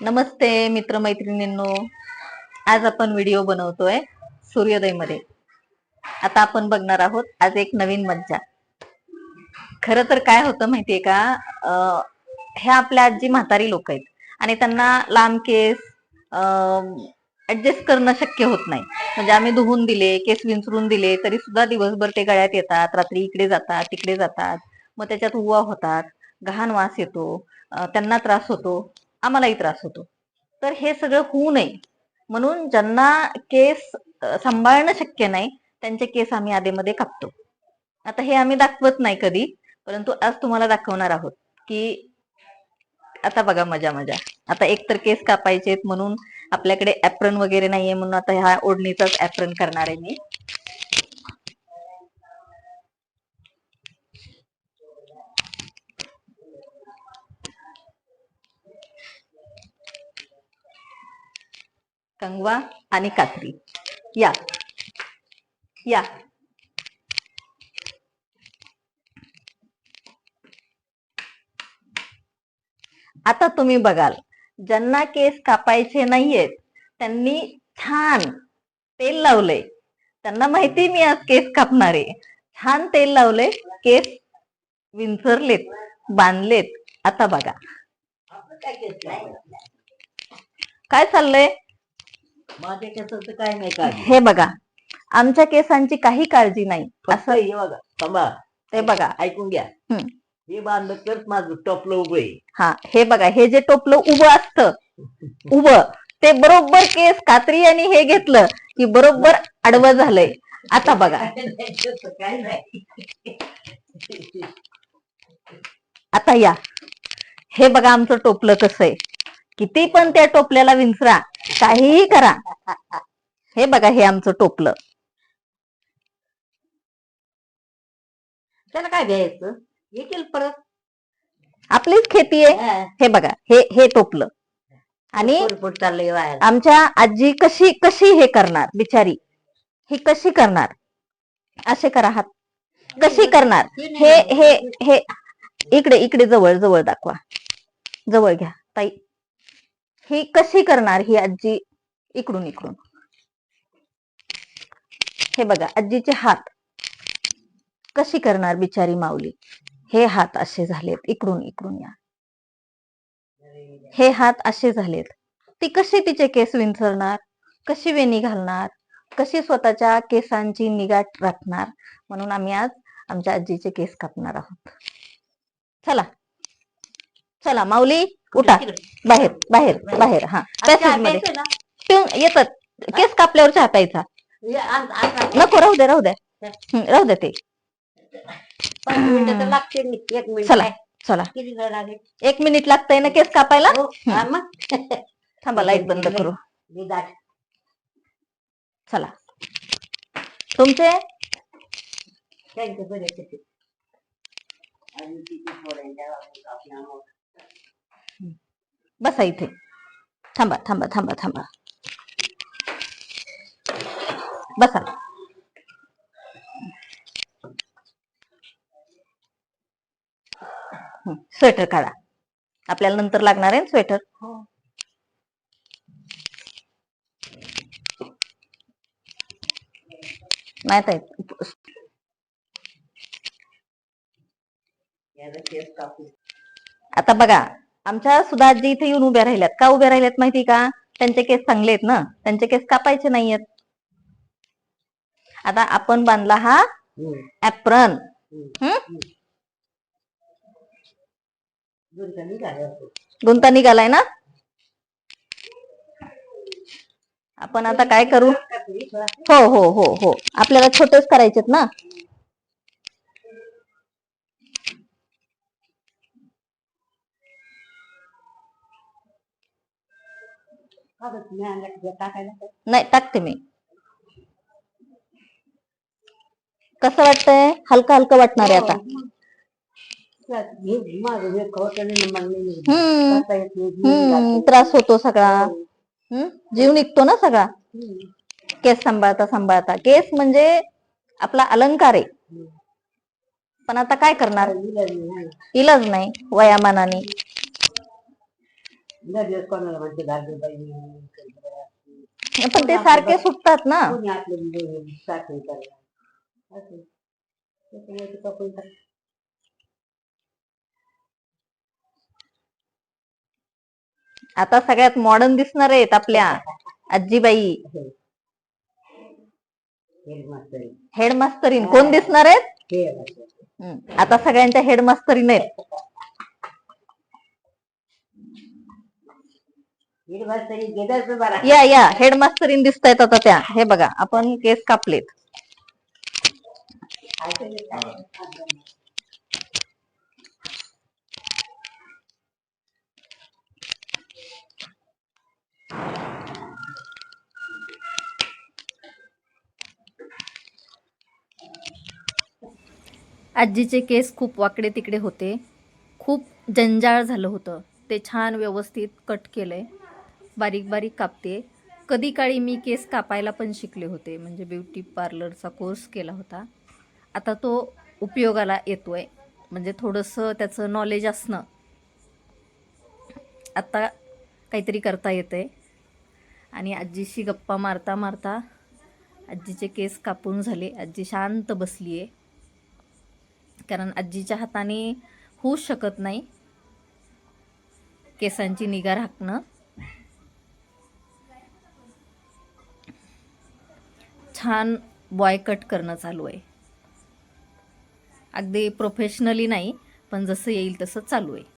नमस्ते मित्रमैत्रिणींनो. आज आपण व्हिडिओ बनवतोय सूर्योदयमध्ये आता आपण बघणार आहोत आज एक नवीन मज्जा. खर तर काय होतं माहितीये का? हे आपल्या आजी म्हातारी लोक आहेत आणि त्यांना लांब केस ऍडजस्ट करणं शक्य होत नाही. म्हणजे आम्ही धुवून दिले केस विंचरून दिले तरी सुद्धा दिवसभर ते गळ्यात येतात रात्री इकडे जातात तिकडे जातात. मग त्याच्यात उवा होतात घाण वास येतो त्यांना त्रास होतो. आम्हालाही त्रास होतो. तर हे सगळं होऊ नये. म्हणून ज्यांना केस सांभाळणं शक्य नाही त्यांचे केस आम्ही आधेमध्ये कापतो. आता हे आम्ही दाखवत नाही कधी परंतु आज तुम्हाला दाखवणार आहोत की आता बघा मजा मजा. आता एक तर केस कापायचेत म्हणून आपल्याकडे ऍप्रन वगैरे नाहीये म्हणून आता ह्या ओढणीचाच ऍप्रन करणार आहे मी. कंगवा आणि कात्री. या. या. आता तुम्ही बघाल ज्यांना केस कापायचे नाहीयेत त्यांनी छान तेल लावलंय त्यांना माहिती मी आज केस कापणार. आहे छान तेल लावलंय केस विंचरलेत बांधलेत. आता बघा. काय चाललंय? माझ्या केसाचं काय नाही काय हे बघा आमच्या केसांची काही काळजी नाही. असं हे बघा थांबा. ते बघा. ऐकून घ्या. हम्म. हे बांधलं तर माझं टोपलं उभं आहे. हा हे बघा हे जे टोपलं उभं असतं उभं ते बरोबर केस कात्री आणि हे घेतलं की बरोबर आडवं झालंय. आता बघा. तसं काय नाही. आता या. हे बघा आमचं टोपलं कसं आहे. किती पण त्या टोपल्याला विंचरा काहीही करा. हे बघा हे आमचं टोपलं. त्याला काय द्यायचं? येतील परत. आपलीच खेती आहे. हा. बघा हे हे टोपलं. आणि आमच्या आजी कशी कशी हे करणार बिचारी? ही कशी करणार? असे करा हात. कशी करणार? हे हे हे इकडे इकडे जवळ जवळ दाखवा. जवळ घ्या. ताई ही कशी करणार ही आजी इकडून इकडून? हे बघा आजीचे हात. कशी करणार बिचारी माऊली? हे हात असे झालेत इकडून इकडून या. हे हात असे झालेत. ती कशी तिचे केस विंचरणार? कशी वेणी घालणार? कशी स्वतःच्या केसांची निगा राखणार? म्हणून आम्ही आज आमच्या आजीचे केस कापणार आहोत. चला. चला माऊली उठा. बाहेर बाहेर बाहेर. हा. पॅसेजमध्ये. पिऊन येतात. केस कापल्यावर चहा प्यायचा. नको राहू दे राहू दे. राहू दे ते. लागते एक मिनिट चला? चला. एक मिनिट लागतंय ना केस कापायला? हो. थांबा लाइट बंद करू. चला. तुमचे? त्यांचं बरं आहे ते. आणि किती पोरांच्या आपल्या बसा इथे. थांबा थांबा थांबा थांबा. बसा. हं, स्वेटर काढा. आपल्याला नंतर लागणार आहे स्वेटर? नाही केस कापून आता बघा. आमच्या सुद्धा आजी इथे येऊन उभ्या राहिल्यात. का उभ्या राहिल्यात माहिती का? त्यांचे केस चांगले आहेत ना. त्यांचे केस कापायचे नाहीयेत. आता आपण बांधला हा ऍप्रन हम्म. गुंता निघालाय ना? आपण आता काय करू? हो हो हो हो. आपल्याला छोटेच करायचेत ना? आणला की टाकायला काय? नाही टाकते मी कसं वाटतंय हलकं हलकं वाटणार आहे आता त्यात हे माझं हे आणि मला नाही हम्म करता येत नाही, जीव हम्म जातो. त्रास होतो सगळा हम्म जीव निघतो ना सगळा हम्म. केस सांभाळता सांभाळता केस म्हणजे आपला अलंकार आहे पण आता काय करणार इलाज नाही. इलाज नाही वयामानाने दर दिवस कोणाला म्हणते बाई पण ते सारखे सुटतात ना. कोणी आपलं साखळी करायला असं त्याच्यामुळे ते कापून टाक. आता सगळ्यात मॉडर्न दिसणार आहेत आपल्या आजीबाई. हेडमास्तरीन कोण दिसणार आहेत. आता सगळ्यांच्या हेडमास्तरीन आहेत. या या हेडमास्तरीन दिसत आहेत आता त्या. हे बघा आपण केस कापलेत? आजीचे केस खूप वाकडे तिकडे होते. खूप जंजाळ झालं होतं. ते छान व्यवस्थित कट केलंय. बारीक बारीक कापते. कधी काळी मी केस कापायला पण शिकले होते. म्हणजे ब्युटी पार्लरचा कोर्स केला होता. आता तो उपयोगाला येतो आहे म्हणजे थोडंसं त्याचं नॉलेज असणं. आत्ता काहीतरी करता येतंय. आणि आजीशी गप्पा मारता मारता आजीचे केस कापून झाले. आजी शांत बसली आहे कारण आजीच्या हाताने होऊ शकत नाही केसांची निगा राखणं. छान बॉय कट करणं चालू आहे. अगदी प्रोफेशनली नाही पण जसं येईल तसं चालू आहे.